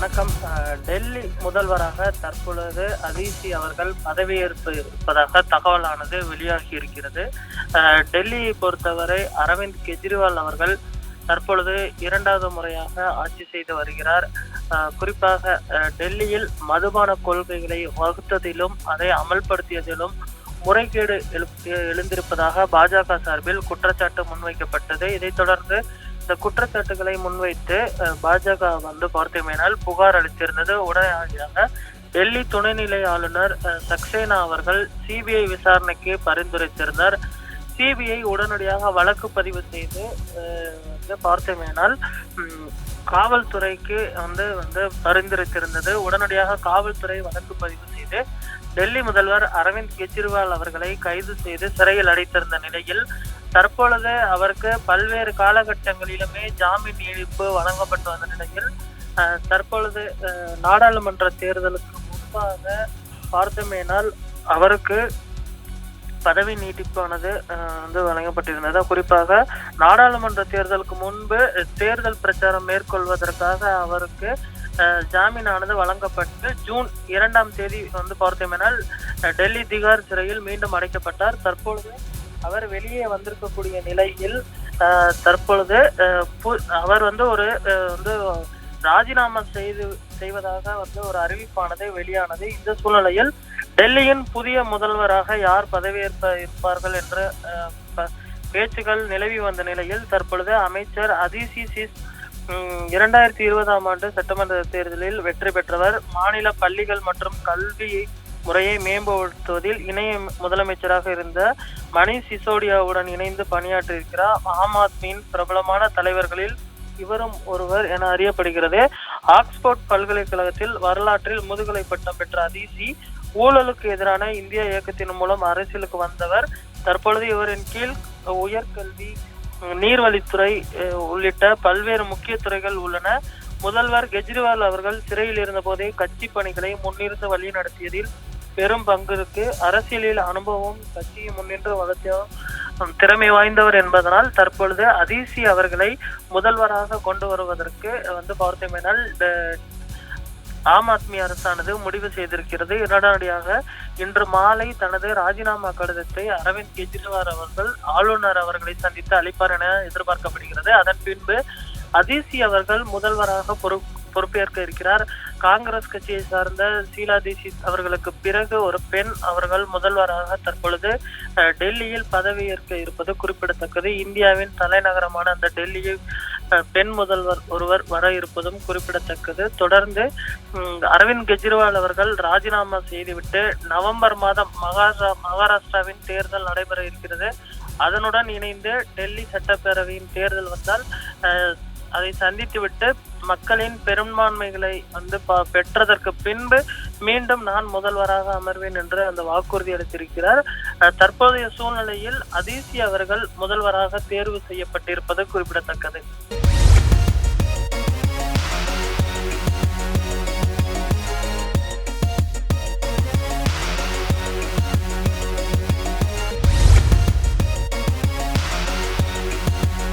வணக்கம். டெல்லி முதல்வராக தற்பொழுது அதிசி அவர்கள் பதவியேற்பு இருப்பதாக தகவலானது வெளியாகி இருக்கிறது. டெல்லியை பொறுத்தவரை அரவிந்த் கெஜ்ரிவால் அவர்கள் தற்பொழுது இரண்டாவது முறையாக ஆட்சி செய்து வருகிறார். குறிப்பாக டெல்லியில் மதுபான கொள்கைகளை வகுத்ததிலும் அதை அமல்படுத்தியதிலும் முறைகேடு எழு- எழுந்திருப்பதாக பாஜக சார்பில் குற்றச்சாட்டு முன்வைக்கப்பட்டது. இதைத் தொடர்ந்து இந்த குற்றச்சாட்டுகளை முன்வைத்து பாஜக வந்து பார்த்தோமேனால் புகார் அளித்திருந்தது. உடனடியாக டெல்லி துணைநிலை ஆளுநர் சக்சேனா அவர்கள் சிபிஐ விசாரணைக்கு பரிந்துரைத்திருந்தார். சிபிஐ உடனடியாக வழக்கு பதிவு செய்து வந்து பார்த்தோமேனால் காவல்துறைக்கு வந்து வந்து பரிந்துரைத்திருந்தது. உடனடியாக காவல்துறை வழக்கு பதிவு செய்து டெல்லி முதல்வர் அரவிந்த் கெஜ்ரிவால் அவர்களை கைது செய்து சிறையில் அடைத்திருந்த நிலையில் தற்பொழுது அவருக்கு பல்வேறு காலகட்டங்களிலுமே ஜாமீன் நீடிப்பு வழங்கப்பட்டு வந்த நிலையில் தற்பொழுது நாடாளுமன்ற தேர்தலுக்கு முன்பாக பார்த்தோமேனால் அவருக்கு பதவி நீட்டிப்பானது வந்து வழங்கப்பட்டிருந்தது. குறிப்பாக நாடாளுமன்ற தேர்தலுக்கு முன்பு தேர்தல் பிரச்சாரம் மேற்கொள்வதற்காக அவருக்கு ஜாமீனானது வழங்கப்பட்டு ஜூன் இரண்டாம் தேதி வந்து பார்த்தோமேனால் டெல்லி திகார் சிறையில் மீண்டும் அடைக்கப்பட்டார். தற்பொழுது அவர் வெளியே வந்திருக்கக்கூடிய நிலையில் தற்பொழுது பு- அவர் வந்து ஒரு வந்து ராஜினாமா செய்து செய்வதாக வந்து ஒரு அறிவிப்பானது வெளியானது. இந்த சூழ்நிலையில் டெல்லியின் புதிய முதல்வராக யார் பதவியேற்ப இருப்பார்கள் என்ற ப- பேச்சுகள் நிலவி வந்த நிலையில் தற்பொழுது அமைச்சர் அதிசி சிஸ் இரண்டாயிரத்தி இருபதாம் ஆண்டு சட்டமன்ற தேர்தலில் வெற்றி பெற்றவர். மாநில பள்ளிகள் மற்றும் கல்வி முறையை மேம்படுத்துவதில் இணைய முதலமைச்சராக இருந்த மணிஷ் சிசோடியாவுடன் இணைந்து பணியாற்றியிருக்கிறார். ஆம் ஆத்மியின் பிரபலமான தலைவர்களில் இவரும் ஒருவர் என அறியப்படுகிறது. ஆக்ஸ்போர்ட் பல்கலைக்கழகத்தில் வரலாற்றில் முதுகலை பட்டம் பெற்ற அதிசி ஊழலுக்கு எதிரான இந்திய இயக்கத்தின் மூலம் அரசியலுக்கு வந்தவர். தற்பொழுது இவரின் கீழ் உயர்கல்வி நீர்வழித்துறை அஹ், உள்ளிட்ட பல்வேறு முக்கிய துறைகள் உள்ளன. முதல்வர் கெஜ்ரிவால் அவர்கள் சிறையில் இருந்தபோதே கட்சி பணிகளை முன்னிருந்து வழி நடத்தியதில் பெரும் பங்கு இருக்கு அரசியலில் அனுபவம் கட்சியை முன்னின்று வளர்த்தியும் திறமை வாய்ந்தவர் என்பதனால் தற்பொழுது அதிசி அவர்களை முதல்வராக கொண்டு வருவதற்கு வந்து பார்த்தோமேனால் ஆம் ஆத்மி அரசானது முடிவு செய்திருக்கிறது. உடனடியாக இன்று மாலை தனது ராஜினாமா கடிதத்தை அரவிந்த் கெஜ்ரிவால் அவர்கள் ஆளுநர் அவர்களை சந்தித்து அளிப்பார் என எதிர்பார்க்கப்படுகிறது. அதன் பின்பு அதிசி அவர்கள் முதல்வராக பொறுப்பு பொறுப்பேற்க இருக்கிறார். காங்கிரஸ் கட்சியை சார்ந்த ஷீலா தீட்சித் அவர்களுக்கு பிறகு ஒரு பெண் அவர்கள் முதல்வராக தற்பொழுது டெல்லியில் பதவியேற்க இருப்பது குறிப்பிடத்தக்கது. இந்தியாவின் தலைநகரமான அந்த டெல்லியில் பெண் முதல்வர் ஒருவர் வர இருப்பதும் குறிப்பிடத்தக்கது. தொடர்ந்து அரவிந்த் கெஜ்ரிவால் அவர்கள் ராஜினாமா செய்துவிட்டு நவம்பர் மாதம் மகாரா மகாராஷ்டிராவின் தேர்தல் நடைபெற இருக்கிறது. அதனுடன் இணைந்து டெல்லி சட்டப்பேரவையின் தேர்தல் வந்தால் அதை சந்தித்துவிட்டு மக்களின் பெரும்பான்மைகளை வந்து ப- பெற்றதற்கு பின்பு மீண்டும் நான் முதல்வராக அமர்வேன் என்று அந்த வாக்குறுதி அளித்திருக்கிறார். அஹ், தற்போதைய சூழ்நிலையில் அதிசி அவர்கள் முதல்வராக தேர்வு செய்யப்பட்டிருப்பது குறிப்பிடத்தக்கது.